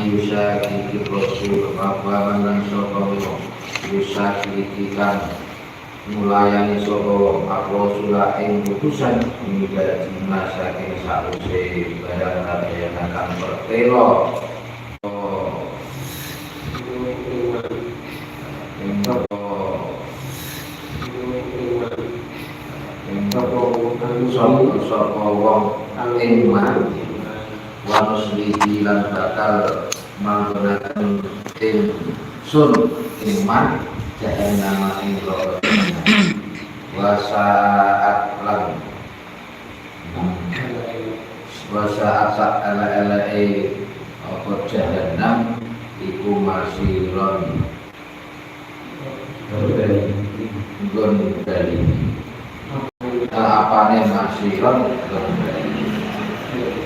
yusakiki rasul wa man sapa wong. Yusakiki kang mulayani sapa wong. Rasul ing putusan. Mimida masa kene sause badan radya kang pertelo Sapa wong iman wa muslihi lan bakal manggonaken tim sun iman jahannam ing wa sa'at lan wa sa'at sa'ala ala e apa jahannam iku masiron gon dari apane masiron gon dari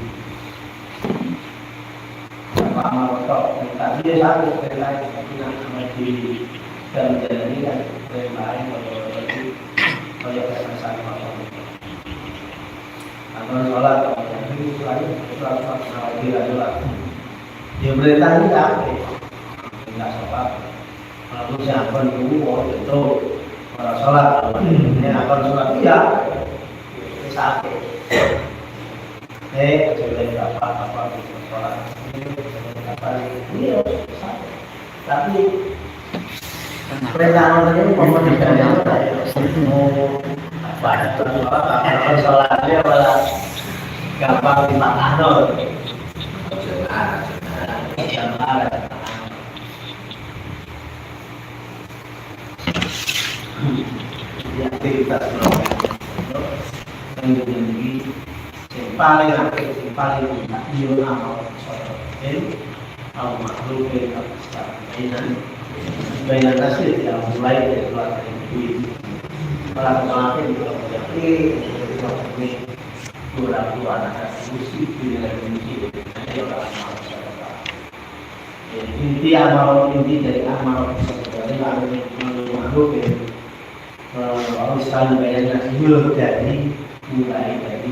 amal kau tadi satu lagi tapi nak amal diri dan jadi kan yang lain kalau itu kesan amal sholat itu selain sholat sholat tidak sholat dia berita ini apa tidak sholat kalau siapa dulu mau itu kalau sholat ini akan sholat ya sakit eh kecuali apa apa itu sholat tapi perintah Allah ini pemerintah yang mau apa malah gampang dimakan aktivitas yang paling aktif paling tidak soal al makhluk yang mulai dari keluarga para juga anak inti amal inti dari amal dari lalu yang kalau bayangkan belum jadi mulai dari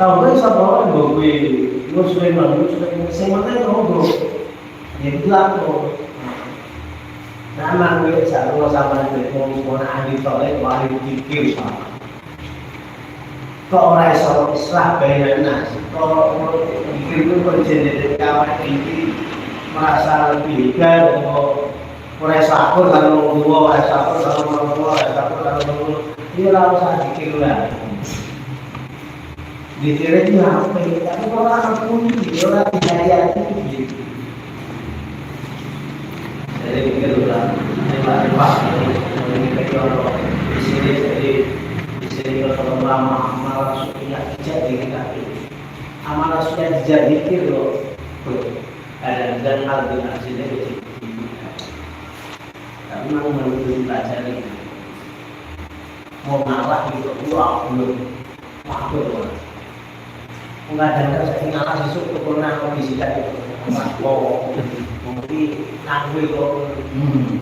gue sudah bilang, gue sudah bilang, saya mana tahu gue, ya itu pelakor. Nama gue satu sama gue mau ahli tolek, ahli pikir sama. Kok orang Islam Islam bayan nas, kalau pikir itu berjenis kawan ini merasa lebih lega atau mulai sakur kalau orang tua, mulai sakur kalau orang tua, mulai sakur kalau orang tua, dia lalu saya pikir lah dikira juga HP tapi kalau orang punya dia orang tidak jadi mikir ulang lima lima ini kayak orang di sini jadi di sini kalau lama malah sudah dijadi tapi amalan sudah dijadi kilo ada dan hal di sini. Itu tapi mau menuju pelajari mau ngalah gitu uang belum. Waktu doang kadang-kadang saya ngalah kekurangan kondisi tadi mau mungkin nanggung kok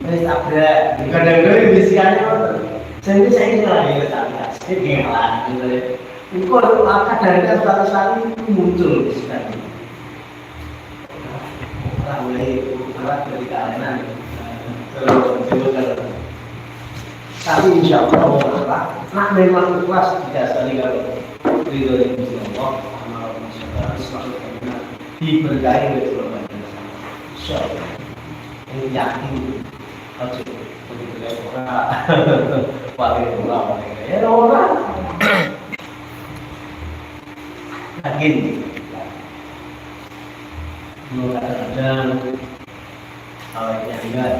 Wis tabrak. Kadang-kadang bisikannya apa? Jadi saya ini lagi tabrak. Ini ngalah. Engkau kadang-kadang suatu saat itu muncul. Orang mulai malah dari keadaan. Tapi insya Allah. Nah memang ikhlas didasari kalau ridho dari Allah sama masyarakat selalu benar diberkahi oleh Tuhan. Insya Allah. Ini yakin ojo ya ora paling ora ya ora yakin Mau kadang-kadang awalnya enggak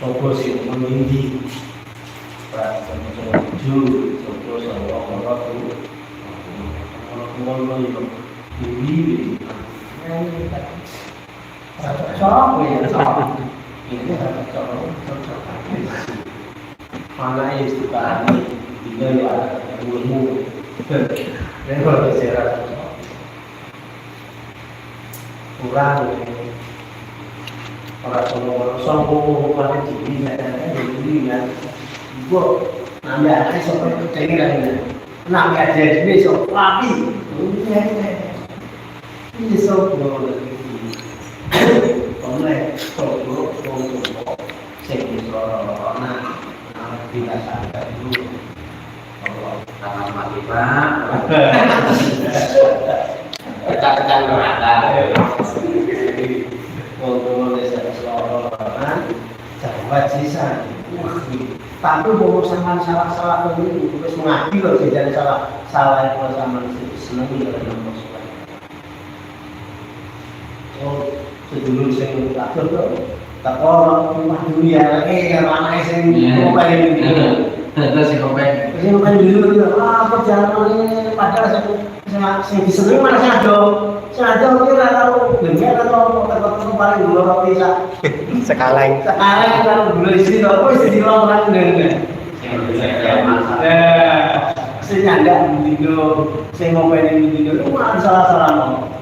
Sopo sih menindi Perasaan soju Sopo sama orang tuh Orang-orang yang Ini Cocok ya cocok Ini cocok Mana istiqah Tiga ya Dan kalau kurang orang sombong orang jadi ada jadi ya gua nambah kan aja jadi so rapi ini sombong oleh sombong sombong sekitar nah kita sadar itu kalau Tangan mati pak. Tekan-tekan neraka. Ngomong desa selororan, jawaban sisa. Tapi mau sama salah-salah ini, terus mengaji loh jadi salah salah itu sama seneng maksudnya. Oh, sedulur saya takut tuh. Tak orang rumah dunia, eh yang mana sih mau pengen ini? Terus si kopeng. Jadi bukan dulu gitu, ah apa ini padahal saya saya saya diseneng mana saya ada, saya ada mungkin nggak tahu, benci atau tempat paling dulu roti saya. Sekaleng. Sekarang kalau dulu istri tuh, aku istri lo orang dengan saya nyanda video, saya mau main video, itu mah salah salah mau.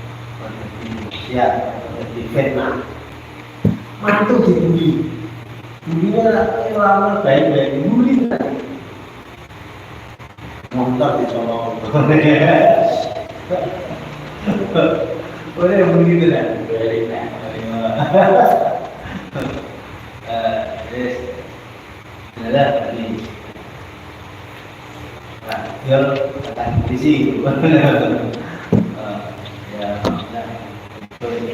ya jadi Vietnam mantu di budi budinya lama baik-baik budi tadi motor dicolong boleh begitu kan boleh Yes. Adalah tadi. Nah, akan diisi. Ya, itu ini.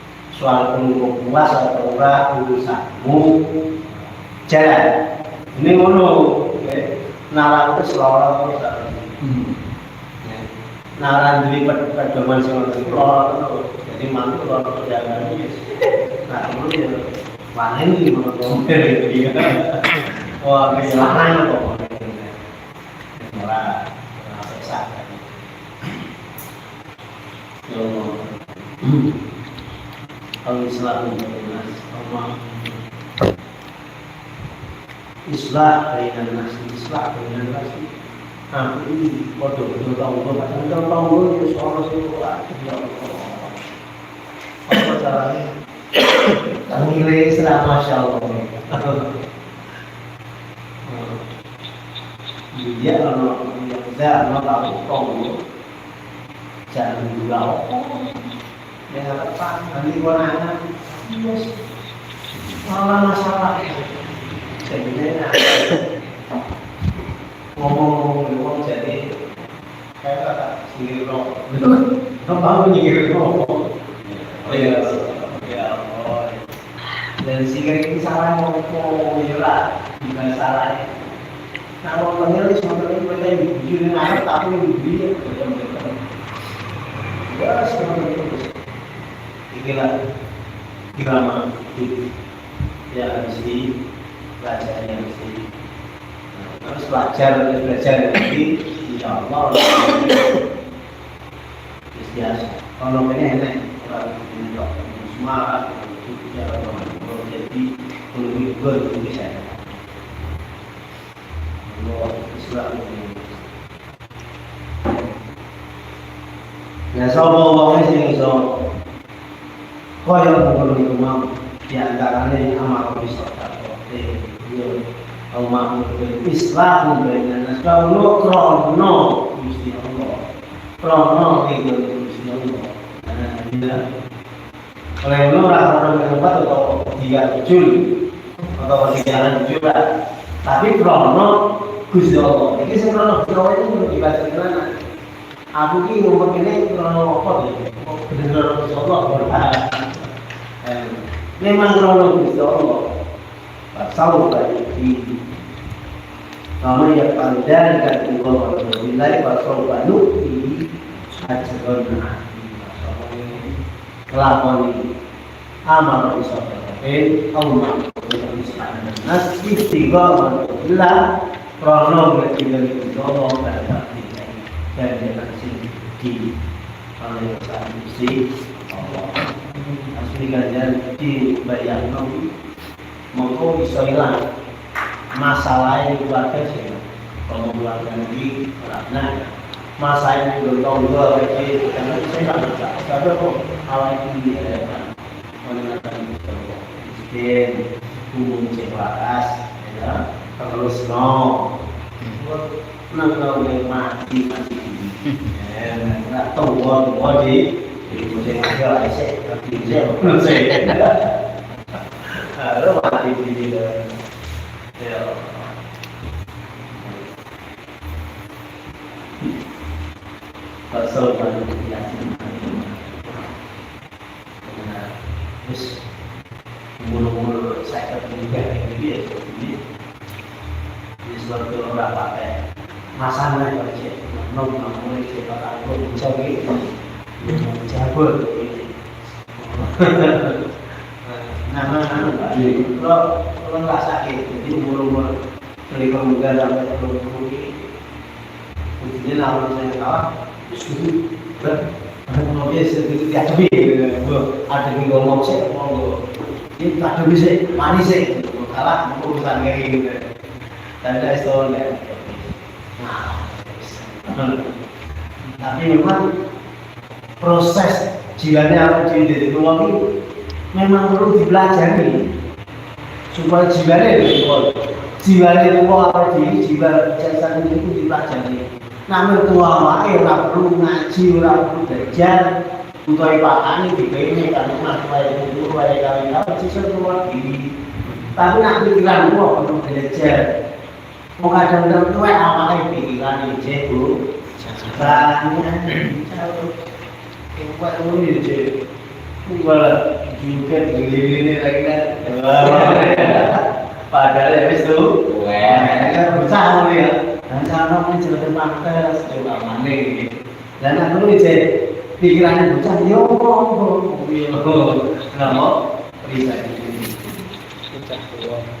soal penunggu puas atau enggak urusanmu. Jalan. Ini ngono. Nalar itu selalu nalar dari pedoman sing ngono jadi mantu kalau perjalanan ini nah kemudian panen di mana dia wah kesalahan kok. Malah sesat yo kalau Islam itu Allah Islah bainan nas Islah bainan nas Nah, ini bodoh, bodoh tahu, bodoh tahu, tahu, tahu, ya soal itu, ya Allah. caranya. Tanggile Islam Masya Allah. Dia kalau yang saya tahu. Kamu jangan gula yang apa nanti gua nanya yes malah masalah jadinya ngomong-ngomong ngomong jadi kayak kata sendiri dong apa menyingkir ngomong oh iya ya Allah dan sehingga ini salah ngomong ya lah bukan salah nah ngomongnya itu sebenarnya mereka yang jujur anak tapi yang jujur ya sebenarnya itu inilah irama hidup ya harus di belajar yang harus di harus belajar belajar. Nanti insya Allah biasa. Kalau ini enak orang ini kok semangat ya kalau jadi lebih good bisa. Allah Islam Ya sapa wong sing iso kaya ngono iku mau di antaranya amal bisa tapi yo Allah Islam dengan nasabulu krono Gusti Allah. Krono itu Gusti Allah. Karena oleh itu orang yang tempat atau dia jujur atau jalan jujur tapi krono Gusti Allah. Ini sing krono krono itu dibaca di mana aku ki ngomong ini krono apa ya. Gusti Allah memang krono Gusti Allah Pasal di Nama yang dari kata Allah Bismillah Pasal Banu di Kelakon ini Amal bisa Eh Allah Nas istiqamah Bila Krono berarti dari Allah Dan sini Kalau yang saat ini Allah. Asli ganjar di Bayang Mongko bisa hilang. Masalah yang keluarga sih. Kalau keluarga negeri karena masalah yang belum tahu juga lagi karena saya nggak bisa. Tapi kok awal ini ada menggunakan miskin umum cewakas ya. Terus no yang mati mati ya nggak tahu gua gua di musim aja saya tapi saya belum saya Lo mati di Ya. Pasal yakin. Terus mulu-mulu saya ketiga ini dia ini di suatu orang aku bisa gitu cabut nama nama lo lo nggak sakit jadi umur umur beli pemuda sampai ini Kuncinya lawan saya gitu ya tapi ada yang ngomong sih ngomong ini tak bisa manis sih kalah urusan kayak gitu dan ada istilah nah tapi memang proses jiwanya apa jadi uang itu memang perlu dipelajari supaya jiwanya itu jiwanya itu apa di jiwa jasad itu dipelajari. Namun tua wae ora perlu ngaji ora perlu belajar. Utawa pakane dipene kan mas wae itu wae kawin kawin sisa keluar diri tapi nak pikiran gua perlu belajar mau kadang-kadang tuh awalnya pikiran ini bu Buat ini je, buat juga gini lagi kan, padahal ya itu, kan bersama ya, dan pun pantas, coba mana gitu, dan aku lu je pikirannya bocah, yo, yo, nggak mau, gitu, bocah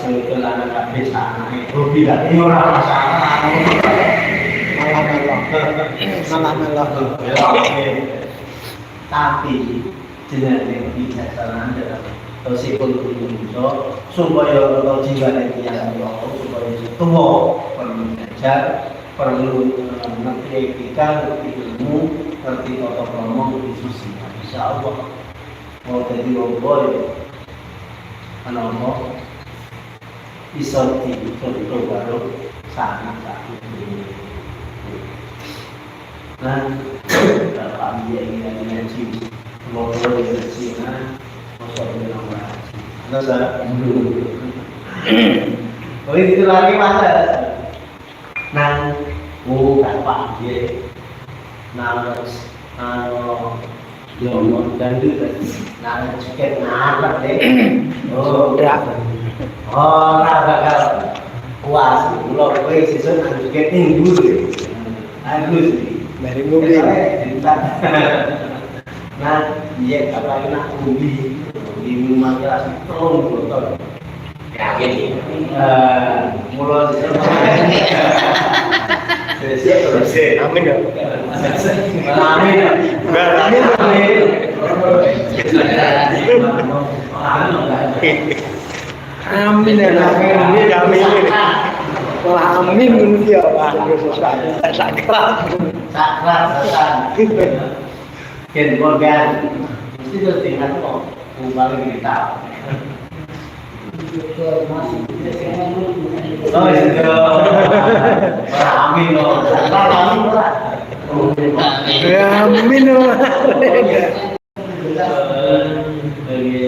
sing itu anak kabeh sak anake hobi lah ini ora masalah malah melok. Malah melok tapi jenenge bijaksana adalah Tersikul kuliah supaya kau jiwa dan yang Allah supaya tua perlu belajar perlu eh, ngerti etika ngerti ilmu ngerti tata krama ngerti susi Allah. Mau jadi wong boy ana apa iso dicontoh karo sana satu nah Bapak dia ingin ngaji mau ngaji nah masuk ke nomor ngaji nah saya Oh itu lagi mana? Nang, oh bapak dia, nang, anu, yo dan itu, nang ciket nang deh. Oh, Udah. Oh, ora bakal puas. Kulo kowe sesuk nang ciket minggu deh. Agus. dari mobil Nah, dia apa nak ubi di rumah kelas tolong botol. Yakin Eh, mulo sesuk. Sesuk terus. amin ya Amin. Amin. Amin ya amin ya amin wah amin menurut dia wah sakral sakral Sakral sakral. Ken organ. Mesti terus tinggal kok. Kembali kita. Oh iya. Amin loh. Sakral amin lah. ya amin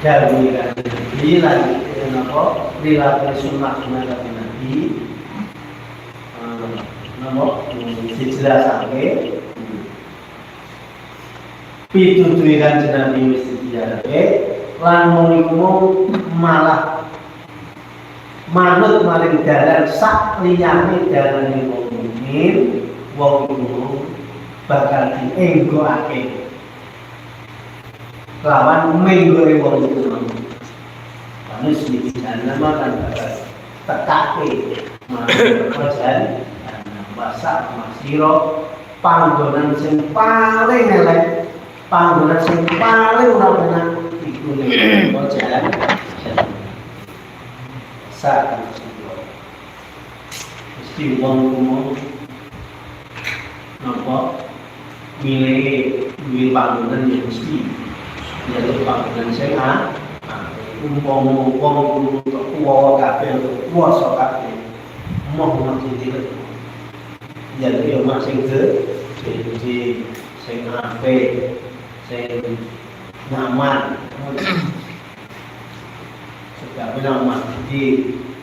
kanjeng Nabi lan napa dilakukan sunnah sunnah kanjeng Nabi. Namo dijelasake pitutuhe kanjeng Nabi wis dijarake lan muniku malah manut maring dalan sak liyane dalane wong mukmin wong iku bakal dienggokake lawan menggore wong mau manus di sana makan bakal tekake. Marang kerjaan masak masiro panggonan sing paling elek panggonan sing paling ora benar iku kerjaan saat mesti uang kumo. Nopo milih duit panggonan yang mesti jadi panggonan sing a umpama uang untuk kuwawa kabeh kuwasa kabeh mau masih tidak jadi yo masing ke jadi sing ape sing nyaman. Sudah nyaman jadi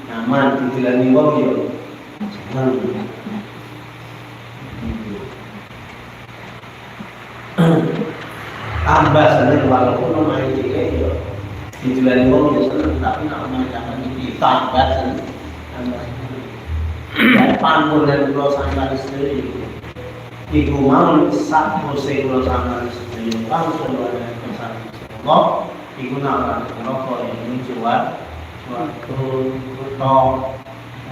nyaman dijelani wong yo jangan tambah seneng walaupun main cilik yo dijelani wong yo seneng tapi nak ditambah seneng tambah seneng dan panggonan kula sampeyan istri iku mau sak pose kula sampeyan istri langsung ada pesan. Allah iku nama yang jual suatu kota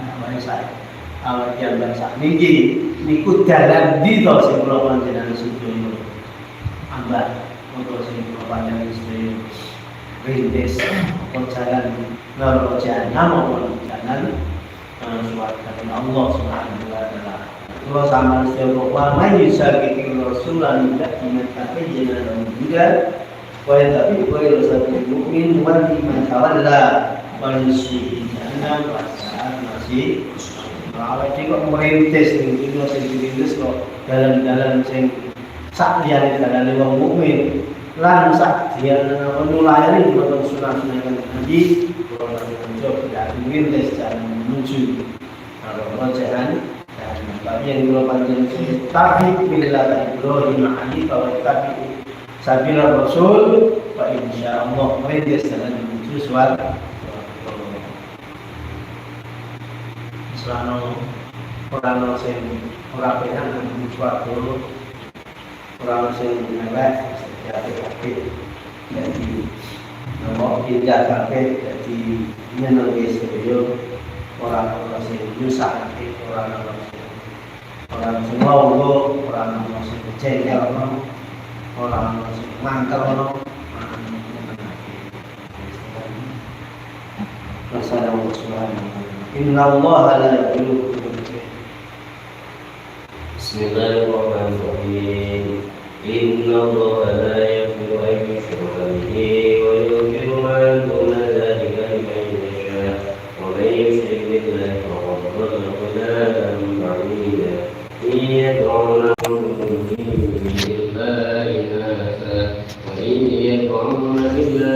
nah saya awak yang bangsa niki niku dalan di to sing kula panjenengan sedoyo ambak untuk sing panjenengan istri rintis kok jalan loro jalan mau jalan suatu Allah Subhanahu wa taala. Allah sama setiap wa man yusabiqu rasulan diminta jalan juga wa yatabi wa yusabiqu mu'min wa man tawalla wa yusi jannah wa masih Awak iki kok merintis sing dirintis kok dalam-dalam sing sak liyane dalane wong mukmin. Lan sak dia menulayani mboten sunah-sunah kan Nabi kalau mencoba tidak mengintis dan menuju. Kalau rojahan dan tapi yang dulu panjang tapi bila Ibrahim Ali bahwa tapi sabila Rasul Pak Insya Allah. Merintis dan menuju suara Selama orang sing ora pengen menuju suatu orang sing melek jadi kabeh jadi nomor pindah kabeh jadi nyenengi sedaya orang-orang sing nyusahake orang-orang sing orang sing monggo orang-orang sing kecewa orang-orang sing mangkel ono Wassalamualaikum Inna Allah la yuhibbu بسم الله الرحمن الرحيم إن الله لا يغفر أن يشرك به ويغفر ما دون ذلك لمن يشاء ومن يشرك بالله فقد ضل ضلالا بعيدا إن يدعونهم من دونه